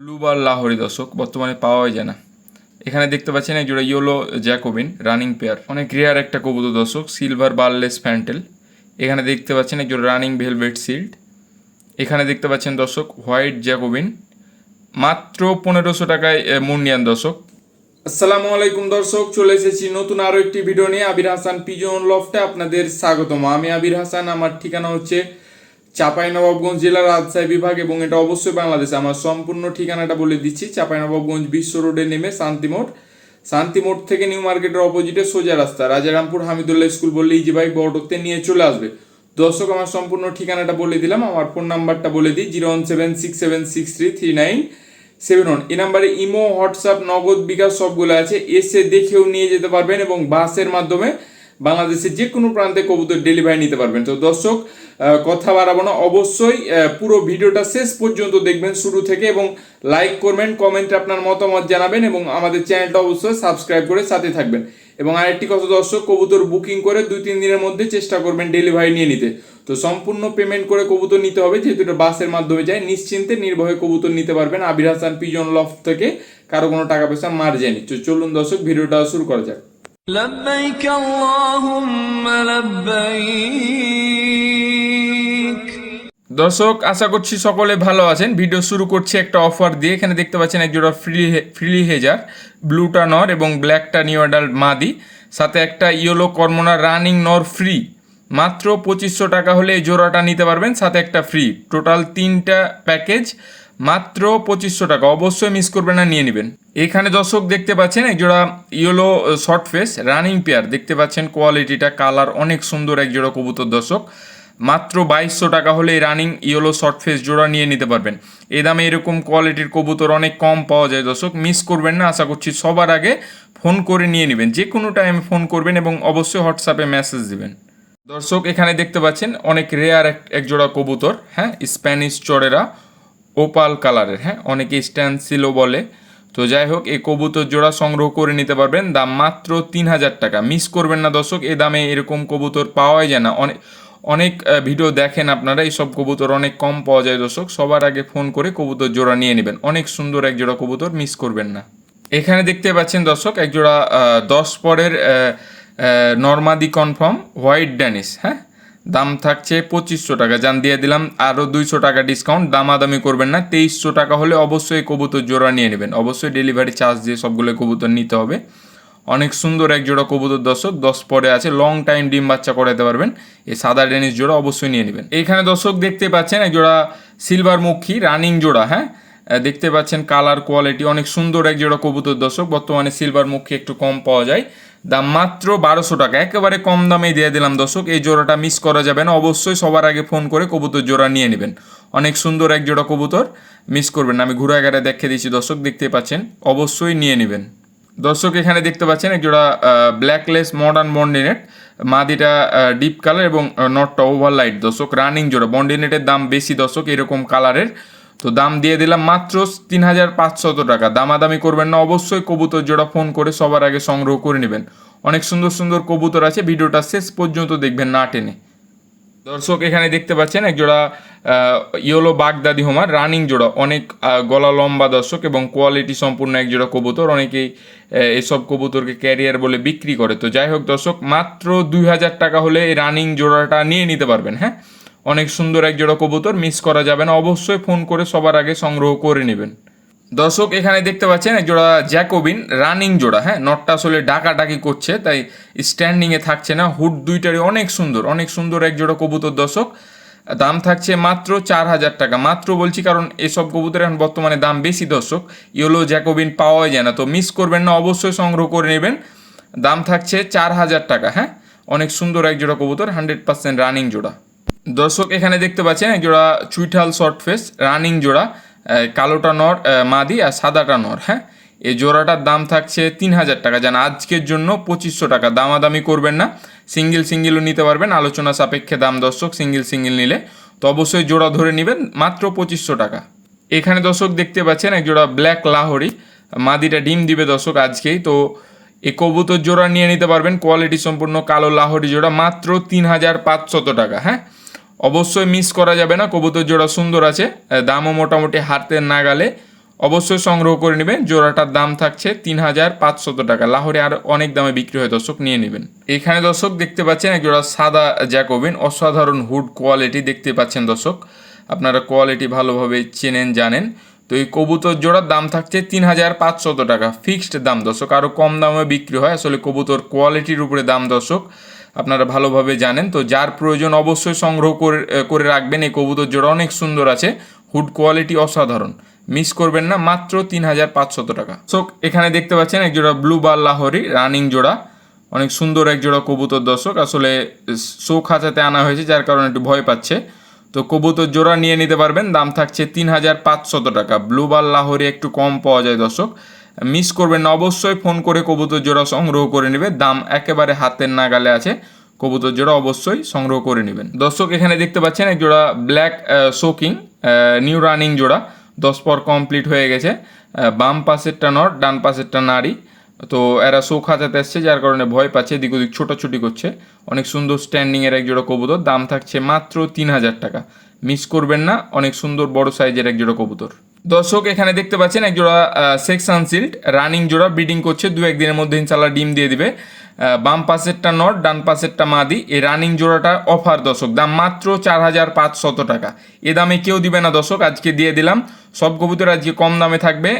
ব্লুবার লাহোরি দর্শক, বর্তমানে পাওয়াই যায় না। এখানে দেখতে পাচ্ছেন এক জোড়া ইয়োলো জ্যাকোবিন, রানিং পেয়ার। অনেক রেয়ার একটা কবুতর দর্শক সিলভার বারলেস প্যান্টেল এখানে দেখতে পাচ্ছেন এক জোড়া রানিং ভেলভেট সিল্ড এখানে দেখতে পাচ্ছেন দর্শক হোয়াইট জ্যাকোবিন। মাত্র পনেরোশো টাকায় মুন্ডিয়ান দর্শক। আসসালামু আলাইকুম দর্শক, চলে এসেছি নতুন আরও একটি ভিডিও নিয়ে। আবির হাসান, পিজন লফটে আপনাদের স্বাগতম। আমি আবির হাসান, আমার ঠিকানা হচ্ছে চাঁপাইনবাবগঞ্জ জেলার রাজশাহী বিভাগ এবং এটা অবশ্যই বাংলাদেশ। আমার সম্পূর্ণ ঠিকানাটা বলে দিচ্ছি, চাঁপাইনবাবগঞ্জ বিশ্ব রোডে নেমে শান্তিমোড় শান্তিমোড় থেকে নিউ মার্কেটের অপোজিটে সোজা রাস্তা। রাজারামপুর হামিদুল্লাহ স্কুল বললে ইজি বাইক বড়তে নিয়ে চলে আসবে। দর্শক, আমার সম্পূর্ণ ঠিকানাটা বলে দিলাম, আমার ফোন নাম্বারটা বলে দিই, zero one seven six seven six three three nine seven one. এই নাম্বারে ইমো, হোয়াটসঅ্যাপ, নগদ, বিকাশ সবগুলো আছে। এসে দেখেও নিয়ে যেতে পারবেন এবং বাসের মাধ্যমে বাংলাদেশের যে কোনো প্রান্তে কবুতর ডেলিভারি নিতে পারবেন। তো দর্শক কথা বাড়াবো না। অবশ্যই পুরো ভিডিওটা শেষ পর্যন্ত দেখবেন শুরু থেকে এবং লাইক করবেন কমেন্টে আপনার মতামত জানাবেন এবং আমাদের চ্যানেলটা অবশ্যই সাবস্ক্রাইব করে সাথে থাকবেন। এবং আরেকটি কথা দর্শক, কবুতর বুকিং করে দুই, তিন দিনের মধ্যে চেষ্টা করবেন ডেলিভারি নিয়ে নিতে। তো সম্পূর্ণ পেমেন্ট করে কবুতর নিতে হবে, যেহেতু এটা বাসের মাধ্যমে যায়। নিশ্চিন্তে নির্ভয়ে কবুতর নিতে পারবেন আবির হাসান, পিজন লফ থেকে। কারও কোনো টাকা পয়সা মার যায়নি। তো চলুন দর্শক, ভিডিওটা শুরু করা যাক। لبيك اللهم لبيك দর্শক আশা করছি সকলে ভালো আছেন ভিডিও শুরু করছি একটা অফার দিয়ে এখানে দেখতে পাচ্ছেন এক জোড়া ফ্রি ফ্রি হেজার ব্লুটা নর এবং ব্ল্যাকটা নিউ অ্যাডাল্ট মাদি সাথে একটা ইয়েলো কর্মনা রানিং নর ফ্রি মাত্র পঁচিশশো টাকা হলে এই জোড়াটা নিতে পারবেন সাথে একটা ফ্রি টোটাল তিনটা প্যাকেজ মাত্র পঁচিশশো টাকা অবশ্যই মিস করবেন না নিয়ে নেবেন এখানে দর্শক দেখতে পাচ্ছেন, এক জোড়া yellow short face running pair দেখতে পাচ্ছেন কোয়ালিটিটা কালার অনেক সুন্দর এক জোড়া কবুতর দর্শক। মাত্র বাইশশো টাকা হলে এই রানিং ইয়েলো শর্ট ফেস জোড়া নিয়ে নিতে পারবেন। এই দামে এরকম কোয়ালিটির কবুতর অনেক কম পাওয়া যায় দর্শক। মিস করবেন না, আশা করছি সবার আগে ফোন করে নিয়ে নেবেন। যে কোনো টাইমে ফোন করবেন এবং অবশ্যই হোয়াটসঅ্যাপে মেসেজ দিবেন। দর্শক, এখানে দেখতে পাচ্ছেন অনেক রেয়ার এক জোড়া কবুতর হ্যাঁ? স্প্যানিশ চড়েরা ওপাল কালারের হ্যাঁ? অনেকে স্ট্যান্সিলো বলে। তো যাই হোক, এই কবুতর জোড়া সংগ্রহ করে নিতে পারবেন। দাম মাত্র তিন হাজার টাকা। মিস করবেন না দর্শক, এ দামে এরকম কবুতর পাওয়াই যায় না। অনেক অনেক ভিডিও দেখেন আপনারা এই সব কবুতর অনেক কম পাওয়া যায় দর্শক। সবার আগে ফোন করে কবুতর জোড়া নিয়ে নেবেন। অনেক সুন্দর এক জোড়া কবুতর, মিস করবেন না। এখানে দেখতে পাচ্ছেন দর্শক, এক জোড়া দশ পরের নর্মাদি কনফার্ম, হোয়াইট ড্যানিস হ্যাঁ? দাম থাকছে পঁচিশশো টাকা। যান দিয়ে দিলাম আরও দুইশো টাকা ডিসকাউন্ট দামাদামি করবেন না, তেইশশো টাকা হলে অবশ্যই কবুতর জোড়া নিয়ে নেবেন। অবশ্যই ডেলিভারি চার্জ দিয়ে সবগুলো কবুতর নিতে হবে। অনেক সুন্দর এক জোড়া কবুতর দর্শক, দশ পরে আছে লং টাইম ডিম বাচ্চা করাতে পারবেন। এই সাদা ডেনিস জোড়া অবশ্যই নিয়ে নেবেন। এখানে দর্শক দেখতে পাচ্ছেন এক জোড়া সিলভার মুখী রানিং জোড়া হ্যাঁ? দেখতে পাচ্ছেন কালার কোয়ালিটি অনেক সুন্দর এক জোড়া কবুতর দর্শক। বর্তমানে সিলভার মুখী একটু কম পাওয়া যায়। দাম মাত্র বারোশো টাকা, একেবারে কম দামে দিয়ে দিলাম দর্শক। এই জোড়াটা মিস করা যাবে না, অবশ্যই সবার আগে ফোন করে কবুতর জোড়া নিয়ে নেবেন। অনেক সুন্দর এক জোড়া কবুতর মিস করবেন আমি ঘুরাঘারে দেখে দিচ্ছি দর্শক, দেখতে পাচ্ছেন, অবশ্যই নিয়ে নেবেন। দর্শক, এখানে দেখতে পাচ্ছেন এক জোড়া ব্ল্যাকলেস মডার্ন বন্ডিনেট মাদিটা ডিপ কালার এবং নটটা ওভার লাইট দর্শক। রানিং জোড়া। বন্ডিনেটের দাম বেশি দর্শক, এরকম কালারের তো দাম দিয়ে দিলাম মাত্র তিন হাজার পাঁচশত টাকা। দামাদামি করবেন না, অবশ্যই কবুতর জোড়া ফোন করে সবার আগে সংগ্রহ করে নেবেন। অনেক সুন্দর সুন্দর কবুতর আছে, ভিডিওটা শেষ পর্যন্ত দেখবেন না টেনে। দর্শক, এখানে দেখতে পাচ্ছেন এক জোড়া ইয়েলো বাগদাদি হোমার রানিং জোড়া। অনেক গলা লম্বা দর্শক এবং কোয়ালিটি সম্পূর্ণ এক জোড়া কবুতর। অনেকেই এসব কবুতরকে ক্যারিয়ার বলে বিক্রি করে। তো যাই হোক দর্শক, মাত্র দুই হাজার টাকা হলে এই রানিং জোড়াটা নিয়ে নিতে পারবেন হ্যাঁ? অনেক সুন্দর এক জোড়া কবুতর মিস করা যাবে না। অবশ্যই ফোন করে সবার আগে সংগ্রহ করে নেবেন। দর্শক, এখানে দেখতে পাচ্ছেন এক জোড়া জ্যাকোবিন রানিং জোড়া হ্যাঁ? নটটা আসলে ডাকাডাকি করছে, তাই স্ট্যান্ডিংয়ে থাকছে না। হুড দুইটারই অনেক সুন্দর অনেক সুন্দর এক জোড়া কবুতর, দর্শক। দাম থাকছে মাত্র চার হাজার টাকা। মাত্র বলছি কারণ এসব কবুতর এখন বর্তমানে দাম বেশি, দর্শক। ইয়েলো জ্যাকোবিন পাওয়াই যায় না। তো মিস করবেন না, অবশ্যই সংগ্রহ করে নেবেন। দাম থাকছে চার হাজার টাকা হ্যাঁ? অনেক সুন্দর এক জোড়া কবুতর হান্ড্রেড পার্সেন্ট রানিং জোড়া। দর্শক, এখানে দেখতে পাচ্ছেন জোড়া চুইঠাল শর্ট ফেস রানিং জোড়া কালোটা নর মাদি আর সাদাটা নর হ্যাঁ? এই জোড়াটার দাম থাকছে তিন হাজার টাকা। যেন, আজকের জন্য পঁচিশশো টাকা। দামাদামি করবেন না সিঙ্গেল সিঙ্গেলও নিতে পারবেন। আলোচনা সাপেক্ষে দাম দর্শক সিঙ্গেল সিঙ্গেল নিলে। তো অবশ্যই জোড়া ধরে নেবেন, মাত্র পঁচিশশো টাকা। এখানে দর্শক দেখতে পাচ্ছেন এক জোড়া ব্ল্যাক লাহোরি। মাদিটা ডিম দিবে দর্শক আজকেই। তো এ কবুতর জোড়া নিয়ে নিতে পারবেন। কোয়ালিটি সম্পূর্ণ কালো লাহোরি জোড়া, মাত্র তিন হাজার পাঁচশত টাকা হ্যাঁ? অবশ্যই মিস করা যাবে না, কবুতর জোড়া সুন্দর আছে দামও মোটামুটি হাতের নাগালে। অবশ্যই সংগ্রহ করে নেবেন, জোড়াটার দাম থাকছে তিন হাজার পাঁচশত টাকা। লাহোরে আর অনেক দামে বিক্রি হয়, দর্শক, নিয়ে নেবেন। এখানে দর্শক দেখতে পাচ্ছেন, এক জোড়া সাদা জ্যাকোবিন, অসাধারণ হুড কোয়ালিটি দেখতে পাচ্ছেন দর্শক। আপনারা কোয়ালিটি ভালোভাবে চেনেন, জানেন। তো এই কবুতর জোড়ার দাম থাকছে তিন হাজার পাঁচশত টাকা ফিক্সড দাম দর্শক। আরও কম দামে বিক্রি হয়, আসলে কবুতর কোয়ালিটির উপরে দাম দর্শক। আপনারা ভালোভাবে জানেন। তো যার প্রয়োজন অবশ্যই সংগ্রহ করে করে রাখবেন। এই কবুতর জোড়া অনেক সুন্দর আছে। হুড কোয়ালিটি অসাধারণ। মিস করবেন না, মাত্র তিন হাজার পাঁচশত টাকা। সো এখানে দেখতে পাচ্ছেন এক জোড়া ব্লু বার লাহরি রানিং জোড়া। অনেক সুন্দর এক জোড়া কবুতর দর্শক। আসলে শো খাঁচাতে আনা হয়েছে, যার কারণে একটু ভয় পাচ্ছে। তো কবুতর জোড়া নিয়ে নিতে পারবেন। দাম থাকছে তিন হাজার পাঁচশত টাকা। ব্লু বার লাহোরে একটু কম পাওয়া যায় দর্শক। মিস করবেন না, অবশ্যই ফোন করে কবুতর জোড়া সংগ্রহ করে নেবে। দাম একেবারে হাতের নাগালে আছে। কবুতর জোড়া অবশ্যই সংগ্রহ করে নেবেন। দর্শক, এখানে দেখতে পাচ্ছেন এক জোড়া ব্ল্যাক শোকিং নিউ রানিং জোড়া। দশ পর কমপ্লিট হয়ে গেছে। বাম পাশেরটা নট ডান পাশেরটা নারী। তো এরা শো খাঁচাতে এসছে, যার কারণে ভয় পাচ্ছে, এদিক ওদিক ছোটাছুটি করছে। অনেক সুন্দর স্ট্যান্ডিংয়ের এক জোড়া কবুতর, দাম থাকছে মাত্র তিন হাজার টাকা। মিস করবেন না, অনেক সুন্দর বড় সাইজের এক জোড়া কবুতর। দর্শক, এখানে দেখতে পাচ্ছেন এক জোড়া সেকশন সিল্ড রানিং জোড়া ব্রিডিং করছে দু একদিনের মধ্যে ইনশাল্লাহ ডিম দিয়ে দিবে। বাম পাশেরটা নট, ডান পাশেরটা মাদি। এই রানিং জোড়াটা অফার দর্শক, দাম মাত্র চার হাজার পাঁচশত টাকা। এ দামে কেউ দিবে না দর্শক, আজকে দিয়ে দিলাম। সব কবুতর আজকে কম দামে থাকবে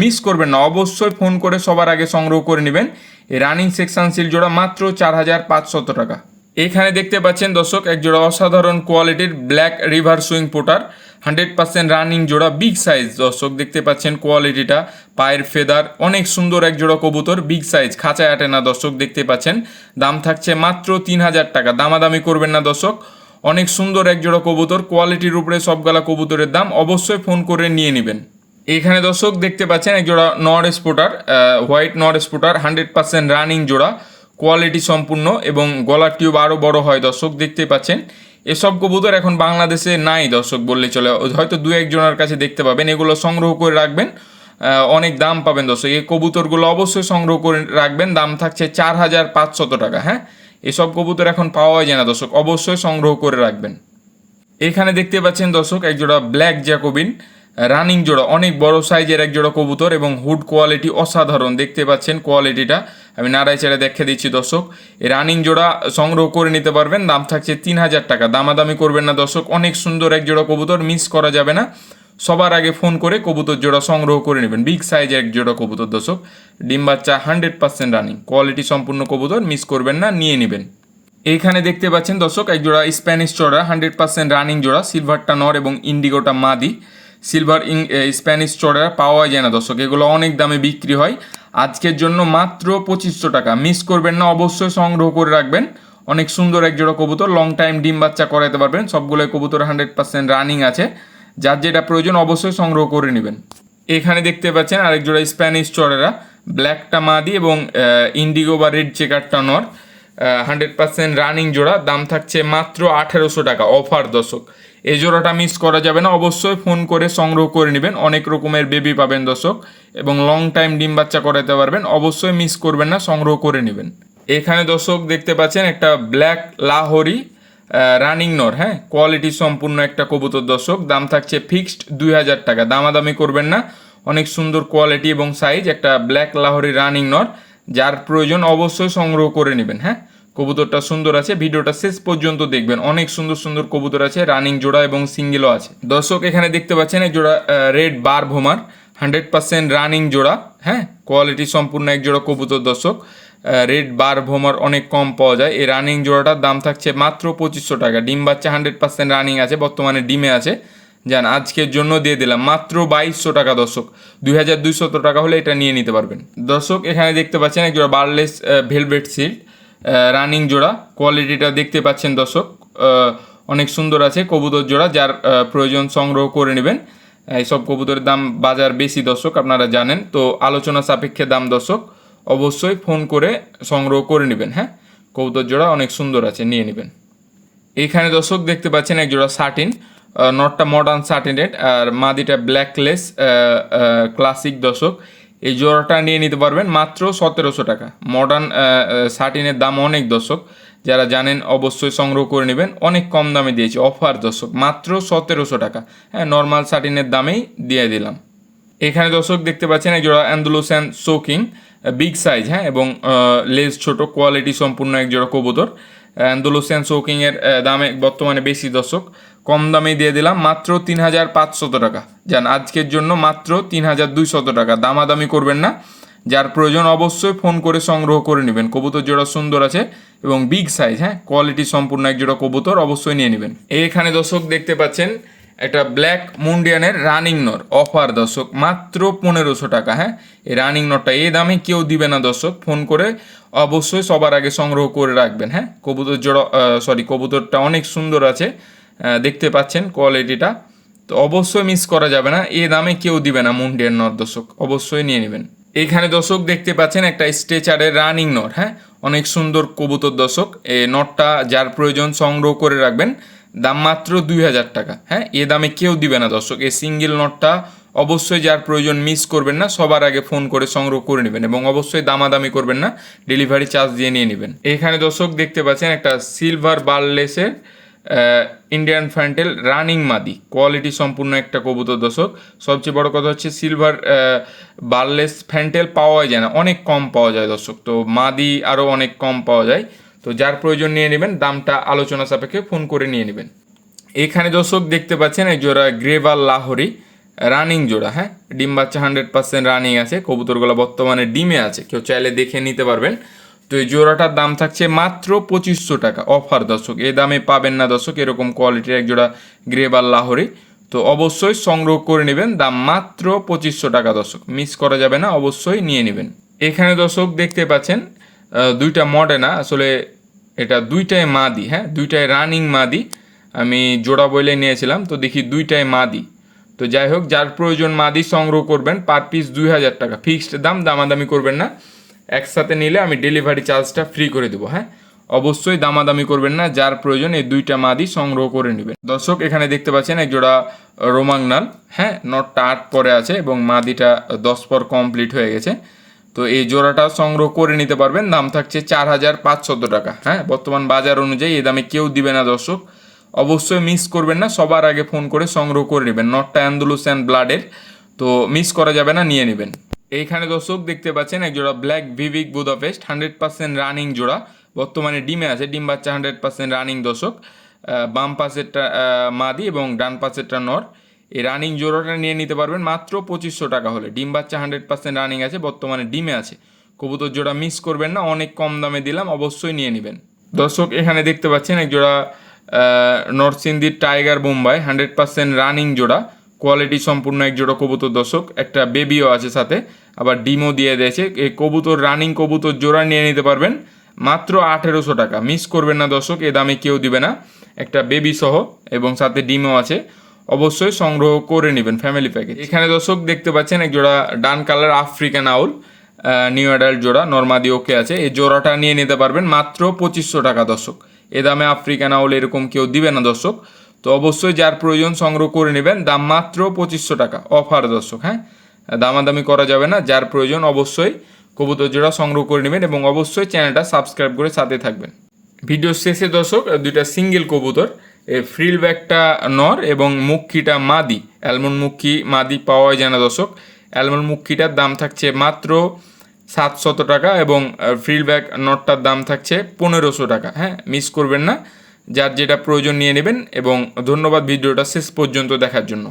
মিস করবেন না। অবশ্যই ফোন করে সবার আগে সংগ্রহ করে নেবেন। এই রানিং সেকশন সিল জোড়া মাত্র চার হাজার পাঁচশত টাকা। এখানে দেখতে পাচ্ছেন দর্শক, এক জোড়া অসাধারণ কোয়ালিটির black river swing pouter hundred percent running জোড়া বিগ সাইজ দর্শক দেখতে পাচ্ছেন কোয়ালিটিটা পায়ের ফেদার অনেক সুন্দর এক জোড়া কবুতর বিগ সাইজ খাঁচায় আটে না। দর্শক দেখতে পাচ্ছেন, দাম থাকছে মাত্র তিন হাজার টাকা। দামাদামি করবেন না দর্শক। অনেক সুন্দর এক জোড়া কবুতর কোয়ালিটির উপরে সবগুলা কবুতরের দাম অবশ্যই ফোন করে নিয়ে নেবেন। এখানে দর্শক দেখতে পাচ্ছেন এক জোড়া নর স্পোটার হোয়াইট নর স্পোটার, হান্ড্রেড পার্সেন্ট রানিং জোড়া কোয়ালিটি সম্পূর্ণ এবং গলার টিউব আরও বড় হয়। দর্শক দেখতে পাচ্ছেন এসব কবুতর এখন বাংলাদেশে নাই, দর্শক বললে চলে। হয়তো দু একজনের কাছে দেখতে পাবেন, এগুলো সংগ্রহ করে রাখবেন অনেক দাম পাবেন দর্শক। এই কবুতরগুলো অবশ্যই সংগ্রহ করে রাখবেন, দাম থাকছে চার হাজার পাঁচশত টাকা হ্যাঁ? এসব কবুতর এখন পাওয়া যায় না দর্শক, অবশ্যই সংগ্রহ করে রাখবেন। এখানে দেখতে পাচ্ছেন দর্শক, এক জোড়া ব্ল্যাক জ্যাকোবিন রানিং জোড়া, অনেক বড় সাইজের এক জোড়া কবুতর এবং হুড কোয়ালিটি অসাধারণ। দেখতে পাচ্ছেন কোয়ালিটিটা আমি নাড়াই ছেড়ে দেখে দিচ্ছি, দর্শক। এই রানিং জোড়া সংগ্রহ করে নিতে পারবেন। দাম থাকছে তিন হাজার টাকা। দামাদামি করবেন না, দর্শক। অনেক সুন্দর এক জোড়া কবুতর, মিস করা যাবে না। সবার আগে ফোন করে কবুতর জোড়া সংগ্রহ করে নেবেন। বিগ সাইজের এক জোড়া কবুতর, দর্শক। ডিম বাচ্চা হান্ড্রেড পার্সেন্ট রানিং। কোয়ালিটি সম্পূর্ণ কবুতর, মিস করবেন না, নিয়ে নেবেন। এইখানে দেখতে পাচ্ছেন, দর্শক, এক জোড়া স্প্যানিশ চড়া, হান্ড্রেড পার্সেন্ট রানিং জোড়া সিলভারটা নর এবং ইন্ডিগোটা মাদি। সিলভার ইং স্প্যানিশ চড়া পাওয়া যায় না, দর্শক। এগুলো অনেক দামে বিক্রি হয়। আজকের জন্য মাত্র পঁচিশশো টাকা। মিস করবেন না, অবশ্যই সংগ্রহ করে রাখবেন। অনেক সুন্দর এক জোড়া কবুতর লং টাইম ডিম বাচ্চা করাতে পারবেন। সবগুলোই কবুতর হান্ড্রেড পার্সেন্ট রানিং আছে। যার যেটা প্রয়োজন, অবশ্যই সংগ্রহ করে নেবেন। এখানে দেখতে পাচ্ছেন আরেক জোড়া স্প্যানিশ চড়েরা ব্ল্যাকটা মাদি এবং ইন্ডিগো বা রেড চেকারটা নর হান্ড্রেড পার্সেন্ট রানিং জোড়া, দাম থাকছে মাত্র আঠেরোশো টাকা অফার দর্শক। এই জোড়াটা মিস করা যাবে না, অবশ্যই ফোন করে সংগ্রহ করে নেবেন। অনেক রকমের বেবি পাবেন দর্শক। এবং লং টাইম ডিম বাচ্চা করাতে পারবেন, অবশ্যই মিস করবেন না, সংগ্রহ করে নেবেন। এখানে দর্শক দেখতে পাচ্ছেন একটা ব্ল্যাক লাহোরি রানিং নর হ্যাঁ? কোয়ালিটি সম্পূর্ণ একটা কবুতর দর্শক, দাম থাকছে ফিক্সড দুই হাজার টাকা। দামাদামি করবেন না, অনেক সুন্দর কোয়ালিটি এবং সাইজ একটা ব্ল্যাক লাহোরি রানিং নর যার প্রয়োজন অবশ্যই সংগ্রহ করে নেবেন হ্যাঁ? কবুতরটা সুন্দর আছে, ভিডিওটা শেষ পর্যন্ত দেখবেন। অনেক সুন্দর সুন্দর কবুতর আছে রানিং জোড়া এবং সিঙ্গেলও আছে। দর্শক এখানে দেখতে পাচ্ছেন এক জোড়া রেড বার ভোমার। হান্ড্রেড পার্সেন্ট রানিং জোড়া হ্যাঁ? কোয়ালিটি সম্পূর্ণ এক জোড়া কবুতর দর্শক। রেড বার ভোমার অনেক কম পাওয়া যায়। এই রানিং জোড়াটার দাম থাকছে মাত্র পঁচিশশো টাকা। ডিম বাচ্চা হান্ড্রেড পার্সেন্ট রানিং আছে, বর্তমানে ডিমে আছে। যান আজকের জন্য দিয়ে দিলাম মাত্র বাইশশো টাকা দর্শক। দুই হাজার দুইশত টাকা হলে এটা নিয়ে নিতে পারবেন। দর্শক, এখানে দেখতে পাচ্ছেন এক জোড়া বার্লেস ভেলভেট সিল্ড রানিং জোড়া। কোয়ালিটিটা দেখতে পাচ্ছেন দর্শক অনেক সুন্দর আছে কবুতর জোড়া, যার প্রয়োজন সংগ্রহ করে নেবেন। এইসব কবুতরের দাম বাজার বেশি, দর্শক, আপনারা জানেন। তো আলোচনা সাপেক্ষে দাম, দর্শক, অবশ্যই ফোন করে সংগ্রহ করে নেবেন হ্যাঁ? কবুতর জোড়া অনেক সুন্দর আছে, নিয়ে নেবেন। এখানে, দর্শক, দেখতে পাচ্ছেন এক জোড়া সার্টিন নটটা মডার্ন সার্টিনেট আর মাদিটা ব্ল্যাকলেস ক্লাসিক দর্শক। এই জোড়াটা নিয়ে নিতে পারবেন মাত্র সতেরোশো টাকা। মডার্ন সার্টিনের দাম অনেক, দর্শক। যারা জানেন অবশ্যই সংগ্রহ করে নেবেন। অনেক কম দামে দিয়েছি। অফার দর্শক, মাত্র সতেরোশো টাকা। হ্যাঁ নর্মাল সার্টিনের দামেই দিয়ে দিলাম। এখানে দর্শক দেখতে পাচ্ছেন, এক জোড়া অ্যান্ডোলোসিয়ান সোকিং বিগ সাইজ হ্যাঁ এবং লেজ ছোট কোয়ালিটি সম্পূর্ণ এক জোড়া কবুতর। অ্যান্ডোলোসিয়ান সোকিংয়ের দামে বর্তমানে বেশি দর্শক। কম দামে দিয়ে দিলাম, মাত্র তিন হাজার পাঁচশত টাকা। যান, আজকের জন্য মাত্র তিন হাজার দুইশত টাকা। দামাদামি করবেন না। যার প্রয়োজন অবশ্যই ফোন করে সংগ্রহ করে নেবেন। কবুতর জোড়া সুন্দর আছে এবং বিগ সাইজ হ্যাঁ? কোয়ালিটি সম্পূর্ণ এক জোড়া কবুতর অবশ্যই নিয়ে নেবেন। এখানে দর্শক দেখতে পাচ্ছেন, একটা ব্ল্যাক মুন্ডিয়ানের রানিং নর অফার দর্শক, মাত্র পনেরোশো টাকা হ্যাঁ? এই রানিং নরটা এই দামে কেউ দিবে না দর্শক, ফোন করে অবশ্যই সবার আগে সংগ্রহ করে রাখবেন হ্যাঁ? কবুতর জোড়া সরি কবুতরটা অনেক সুন্দর আছে দেখতে পাচ্ছেন কোয়ালিটিটা তো অবশ্যই মিস করা যাবে না, এ দামে কেউ দিবে না মুন্ডিয়ান নর দর্শক, অবশ্যই নিয়ে নেবেন। এখানে দর্শক দেখতে পাচ্ছেন একটা স্ট্রেচারের রানিং নট হ্যাঁ? অনেক সুন্দর কবুতর দর্শক। এই নটটা যার প্রয়োজন সংগ্রহ করে রাখবেন, দাম মাত্র দুই হাজার টাকা হ্যাঁ? এ দামে কেউ দিবে না দর্শক। এই সিঙ্গেল নটটা অবশ্যই যার প্রয়োজন মিস করবেন না, সবার আগে ফোন করে সংগ্রহ করে নেবেন এবং অবশ্যই দামাদামি করবেন না, ডেলিভারি চার্জ দিয়ে নিয়ে নেবেন। এখানে দর্শক দেখতে পাচ্ছেন একটা সিলভার বার্লেসের ইন্ডিয়ান ফ্যান্টেল রানিং মাদি কোয়ালিটি সম্পূর্ণ একটা কবুতর দর্শক। সবচেয়ে বড় কথা হচ্ছে সিলভার বার্লেস ফ্যান্টেল পাওয়া যায় না, অনেক কম পাওয়া যায় দর্শক। তো মাদি আরও অনেক কম পাওয়া যায়। তো যার প্রয়োজন নিয়ে নেবেন, দামটা আলোচনা সাপেক্ষে ফোন করে নিয়ে নেবেন। এখানে দর্শক দেখতে পাচ্ছেন, এই জোড়া গ্রেভাল লাহোরি রানিং জোড়া হ্যাঁ? ডিম বাচ্চা হান্ড্রেড পার্সেন্ট রানিং আছে, কবুতরগুলো বর্তমানে ডিমে আছে, কেউ চাইলে দেখে নিতে পারবেন। তো এই জোড়াটার দাম থাকছে মাত্র পঁচিশশো টাকা। অফার দর্শক, এই দামে পাবেন না দর্শক, এরকম কোয়ালিটির এক জোড়া গ্রেবার লাহোরি। তো অবশ্যই সংগ্রহ করে নেবেন, দাম মাত্র পঁচিশশো টাকা দর্শক। মিস করা যাবে না, অবশ্যই নিয়ে নেবেন। এখানে দর্শক দেখতে পাচ্ছেন দুইটা মডেনা, আসলে এটা দুইটাই মাদি হ্যাঁ? দুইটাই রানিং মাদি। আমি জোড়া বইলে নিয়েছিলাম, তো দেখি দুইটাই মাদি। তো যাই হোক, যার প্রয়োজন মাদি সংগ্রহ করবেন, পার পিস দুই হাজার টাকা। ফিক্সড দাম, দামাদামি করবেন না। একসাথে নিলে আমি ডেলিভারি চার্জটা ফ্রি করে দেবো হ্যাঁ? অবশ্যই দামাদামি করবেন না, যার প্রয়োজন এই দুইটা মাদি সংগ্রহ করে নেবেন। দর্শক, এখানে দেখতে পাচ্ছেন এক জোড়া রোমাংনাল হ্যাঁ? নটটা আট পরে আছে এবং মাদিটা দশ পর কমপ্লিট হয়ে গেছে। তো এই জোড়াটা সংগ্রহ করে নিতে পারবেন, দাম থাকছে চার হাজার পাঁচশত টাকা হ্যাঁ? বর্তমান বাজার অনুযায়ী এই দামে কেউ দিবে না, দর্শক। অবশ্যই মিস করবেন না, সবার আগে ফোন করে সংগ্রহ করে নেবেন। নটটা অ্যান্ডুলুসিয়ান ব্লাডের তো মিস করা যাবে না, নিয়ে নেবেন। এইখানে দর্শক দেখতে পাচ্ছেন, এক জোড়া ব্ল্যাক ভিভিক বুদাপেস্ট হান্ড্রেড পার্সেন্ট রানিং জোড়া। বর্তমানে ডিমে আছে, ডিম বাচ্চা হান্ড্রেড পার্সেন্ট রানিং দর্শক। বাম পাশেরটা মাদি এবং ডান পাশেরটা নর। এই রানিং জোড়াটা নিয়ে নিতে পারবেন মাত্র পঁচিশশো টাকা হলে। ডিম বাচ্চা হান্ড্রেড পার্সেন্ট রানিং আছে, বর্তমানে ডিমে আছে। কবুতর জোড়া মিস করবেন না, অনেক কম দামে দিলাম, অবশ্যই নিয়ে নেবেন। দর্শক, এখানে দেখতে পাচ্ছেন, এক জোড়া নর্থ সিন্দির tiger Bombay hundred percent running জোড়া। কোয়ালিটি সম্পূর্ণ এক জোড়া কবুতর দর্শক, একটা বেবিও আছে সাথে। আবার ডিমও দিয়ে দিয়েছে। এই কবুতর, রানিং কবুতর জোড়া নিয়ে নিতে পারবেন। মাত্র আঠেরোশো টাকা। মিস করবেন না দর্শক, এ দামে কেউ দিবে না। একটা বেবি সহ এবং সাথে ডিমও আছে। অবশ্যই সংগ্রহ করে নেবেন ফ্যামিলি প্যাকেজ এখানে দর্শক দেখতে পাচ্ছেন, এক জোড়া dun colour African owl new adult জোড়া, নর্মাদি ওকে আছে। এই জোড়াটা নিয়ে নিতে পারবেন মাত্র পঁচিশশো টাকা দর্শক। এ দামে আফ্রিকান আউল এরকম কেউ দিবে না দর্শক। তো অবশ্যই যার প্রয়োজন সংগ্রহ করে নেবেন, দাম মাত্র পঁচিশশো টাকা। অফার দর্শক হ্যাঁ? দামাদামি করা যাবে না, যার প্রয়োজন অবশ্যই কবুতর জোড়া সংগ্রহ করে নেবেন এবং অবশ্যই চ্যানেলটা সাবস্ক্রাইব করে সাথে থাকবেন। ভিডিও শেষে দর্শক, দুইটা সিঙ্গেল কবুতর ফ্রিল ব্যাগটা নর এবং মুখিটা মাদি অ্যালমন্ড মুখি মাদি পাওয়া যায় না দর্শক। অ্যালমন্ড মুখিটার দাম থাকছে মাত্র সাতশত টাকা এবং ফ্রিল ব্যাগ নটটার দাম থাকছে পনেরোশো টাকা। হ্যাঁ মিস করবেন না, যার যেটা প্রয়োজন নিয়ে নেবেন এবং ধন্যবাদ ভিডিওটা শেষ পর্যন্ত দেখার জন্য।